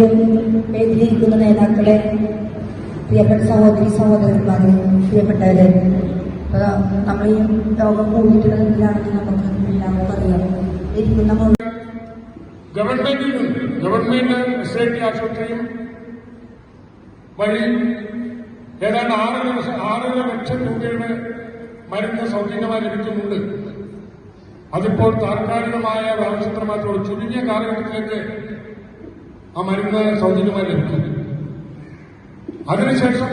വേദിയിലിരിക്കുന്ന നേതാക്കളെ പ്രിയപ്പെട്ട സഹോദരി സഹോദരന്മാരെ പ്രിയപ്പെട്ടവരെ നമ്മൾ ഈ ലോകം കൂടിയിട്ടുള്ളതിലാണെങ്കിൽ നമുക്ക് എല്ലാവർക്കും അറിയാം. ഇരിക്കുന്ന ഗവൺമെന്റിൽ നിന്ന് ഗവൺമെന്റ് എസ് ഐ ടി ആശുപത്രിയും വഴി ഏതാണ്ട് ആറര ആറര ലക്ഷം രൂപയുടെ മരുന്ന് സൗജന്യമായി ലഭിക്കുന്നുണ്ട്. അതിപ്പോൾ താൽക്കാലികമായ ആവശ്യത്രമാത്രമുള്ള ചുരുങ്ങിയ കാലഘട്ടത്തിലേക്ക് ആ മരുന്ന് സൗജന്യമായി ലഭിക്കും. അതിനുശേഷം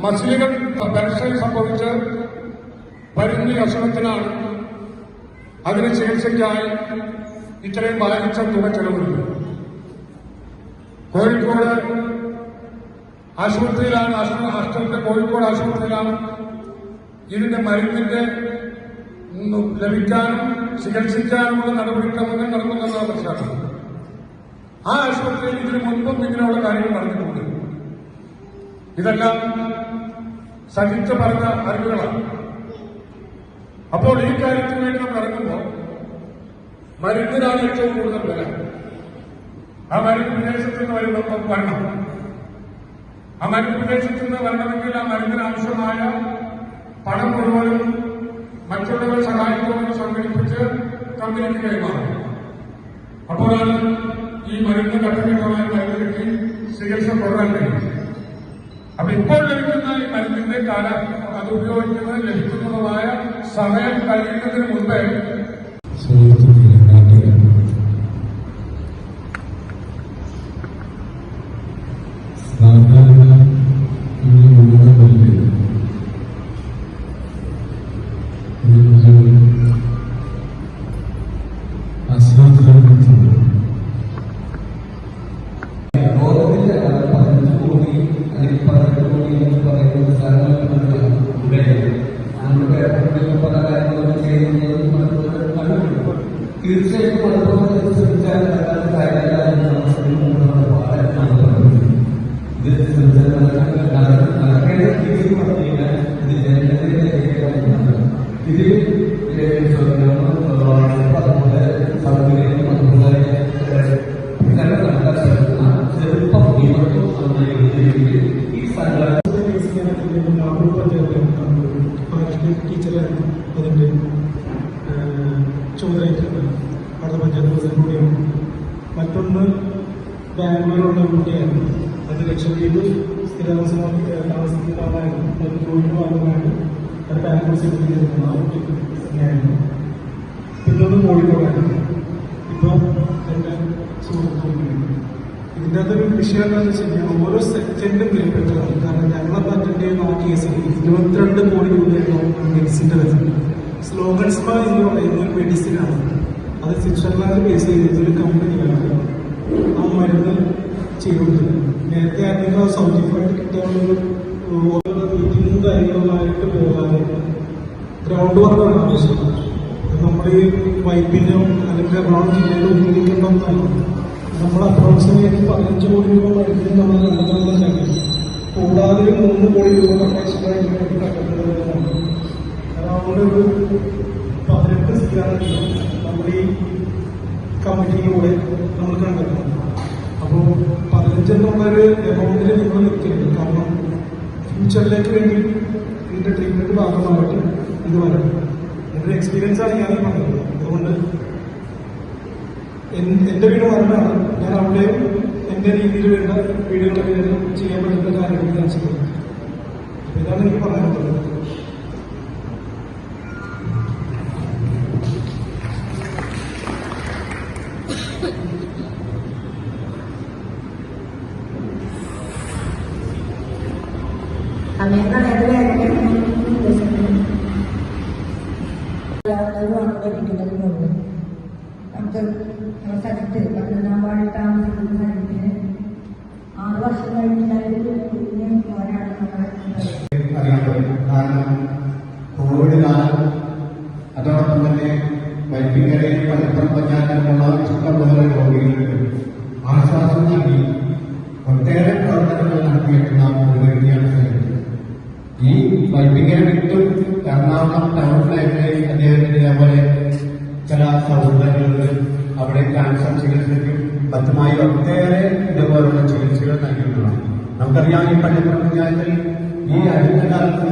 മസിലുകൾ ബലക്ഷയം സംഭവിച്ച് പരുന്നി അസുഖത്തിനാണ് അതിന് ചികിത്സയ്ക്കായി ഇത്രയും ബാധിച്ച തുക ചെലവുണ്ട് കോഴിക്കോട് ആശുപത്രിയിലാണ് ആശു- ആശുപത്രി കോഴിക്കോട് ആശുപത്രിയിലാണ് ഇതിന്റെ മരുന്നിന്റെ ലഭിക്കാനും ചികിത്സിക്കാനുമുള്ള നടപടിക്രമങ്ങൾ നടക്കുന്നത് ആ ആശുപത്രിയിൽ ഇതിനു മുൻപും ഇങ്ങനെയുള്ള കാര്യങ്ങൾ നടന്നിട്ടുണ്ട്. ഇതെല്ലാം സഹിച്ച് പറഞ്ഞ അറിവുകളാണ്. അപ്പോൾ ഈ കാര്യത്തിന് വേണ്ടി നമ്മൾ ഇറങ്ങുമ്പോൾ മരുന്നിനാണ് ഏറ്റവും കൂടുതൽ വില. ആ മരുന്ന് വിദേശത്ത് നിന്ന് വരുമ്പോൾ വരണം. ആ മരുന്ന് വിദേശത്ത് നിന്ന് വരണമെങ്കിൽ ആ മരുന്നിന് ആവശ്യമായ പണം മുഴുവനും മറ്റുള്ളവരെ സഹായിക്കുമെന്ന് സംഘടിപ്പിച്ച് കമ്പനിക്ക് കൈമാറും. അപ്പോഴാണ് ഈ മരുന്ന് ഘട്ടഘട്ടമായി മരുന്ന് കിട്ടി ചികിത്സ കഴിയും അപ്പൊ ഇപ്പോൾ ലഭിക്കുന്ന ഈ മരുന്നിന്റെ കാല അത് ഉപയോഗിക്കുന്നത് ലഭിക്കുന്നതുമായ സമയം കഴിയുന്നതിന് മുമ്പേ. സാധാരണ ടീച്ചറായിരുന്നു അതിന്റെ ചുമതലയായിട്ടുണ്ട് അടുത്ത പഞ്ചായത്ത് പ്രസിഡന്റ് കൂടിയാണ് മറ്റൊന്ന് ബാംഗ്ലൂരുള്ള കുട്ടിയായിരുന്നു അത് ലക്ഷദ്വീപ് സ്ഥിരതാമസമാക്കി താമസിക്കുന്ന ആളായിരുന്നു അത് ജോലിക്ക് ഭാഗമായിട്ട് ആ കുട്ടിക്ക് തന്നെയായിരുന്നു പിന്നൊന്ന് കോഴിക്കോടായിരുന്നു ഇപ്പോൾ എന്റെ സുഹൃത്തുക്കളുണ്ട് ഇതിന്റെ അകത്തൊരു വിഷയം എന്താണെന്ന് വെച്ച് കഴിഞ്ഞാൽ ഓരോ സെക്കൻഡും വിലപ്പെട്ടതാണ് കാരണം ഞങ്ങളപ്പോൾ അറ്റൻഡ് ചെയ്യുന്ന ആ കേസിൽ ഇരുപത്തിരണ്ട് കോടി രൂപയാണ് മെഡിസിന്റെ വരുന്നത് സ്ലോഗൻസ്മ എന്ന് പറയുന്ന ഒരു മെഡിസിനാണ് അത് സ്വിറ്റ്സർലാൻഡ് ബേസ് ചെയ്ത ഒരു കമ്പനിയാണ് ആ മരുന്ന് ചെയ്തുകൊണ്ടിരുന്നത് നേരത്തെ ആയിരുന്നു സൗജന്യമായിട്ട് കിട്ടാനുള്ള ഓരോ മീറ്റിങ്ങും കാര്യങ്ങളുമായിട്ട് പോകാതെ ഗ്രൗണ്ട് വർക്കാണ് ആവശ്യം നമ്മുടെ ഈ വൈപ്പിനോ അല്ലെങ്കിൽ എറണാകുളം ജില്ലയിൽ ഉപയോഗിക്കണമെന്നാണ് നമ്മൾ അപ്രോക്സിമേറ്റ് പതിനഞ്ച് കോടി രൂപ മരുന്നിന് നമ്മൾ കണ്ടെത്തുന്ന കാര്യം കൂടാതെ മൂന്ന് കോടി രൂപ എക്സ്ട്രാ കണ്ടെത്തുന്നതാണ് അതുകൊണ്ട് ഒരു പതിനെട്ട് സ്ഥിരാണ് നമ്മുടെ ഈ കമ്മിറ്റിയിലൂടെ നമ്മൾ കണ്ടെത്തുന്നത് അപ്പോൾ പതിനഞ്ചെന്നുള്ളൊരു എമൗണ്ടിൽ നിങ്ങൾ നിൽക്കുന്നുണ്ട് കാരണം ഫ്യൂച്ചറിലേക്ക് വേണ്ടി ഇതിന്റെ ട്രീറ്റ്മെന്റ് ഭാഗമായിട്ട് ഇത് വരും എന്റെ എക്സ്പീരിയൻസ് ആണ് ഞാൻ പറഞ്ഞത്. അതുകൊണ്ട് എന്റെ എന്റെ വീട് മരണമാണ് ഞാൻ അവിടെ എന്റെ രീതിയിൽ വേണ്ട വീടുകളിൽ വേണ്ട ചെയ്യാൻ പറ്റുന്ന കാര്യങ്ങൾ ഞാൻ ചെയ്യുന്നത് ഇതാണ് എനിക്ക് പറയാനുള്ളത്. അങ്ങനെയാണ് അത് വേദനയാണ് ലഭിക്കുന്നത് മുഴുവൻ നമുക്ക് സ്ഥലത്ത് പതിനൊന്നാം വാർഡിൽ താമസിക്കുന്ന സ്ഥലത്തിന് ആറ് വർഷം നമ്മുടെ അറിയാൻ പറ്റും കാരണം കോവിഡ് കാലം അതോടൊപ്പം തന്നെ വൈപ്പിക്കരയിൽ മലപ്പുറം പഞ്ചായത്തിലുള്ള ഇഷ്ടംപോലെ രോഗികൾക്ക് ആശ്വാസം നൽകി ഒട്ടേറെ പ്രവർത്തനങ്ങൾ നടത്തിയിട്ടുള്ള ഒരു വ്യക്തിയാണ് ഈ വൈപ്പിക്കര വിട്ടും എറണാകുളം ടൗൺ മേഖലയിൽ അദ്ദേഹത്തിന് ഇതേപോലെ ചില സൗകര്യങ്ങളുണ്ട് അവിടെ ക്യാൻസർ ചികിത്സയ്ക്കും മറ്റുമായി ഒട്ടേറെ ഇതുപോലുള്ള ചികിത്സകൾ നൽകിയിട്ടുള്ളതാണ്. നമുക്കറിയാം ഈ പള്ളിപ്പുറം പഞ്ചായത്തിൽ ഈ അടുത്ത കാലത്ത്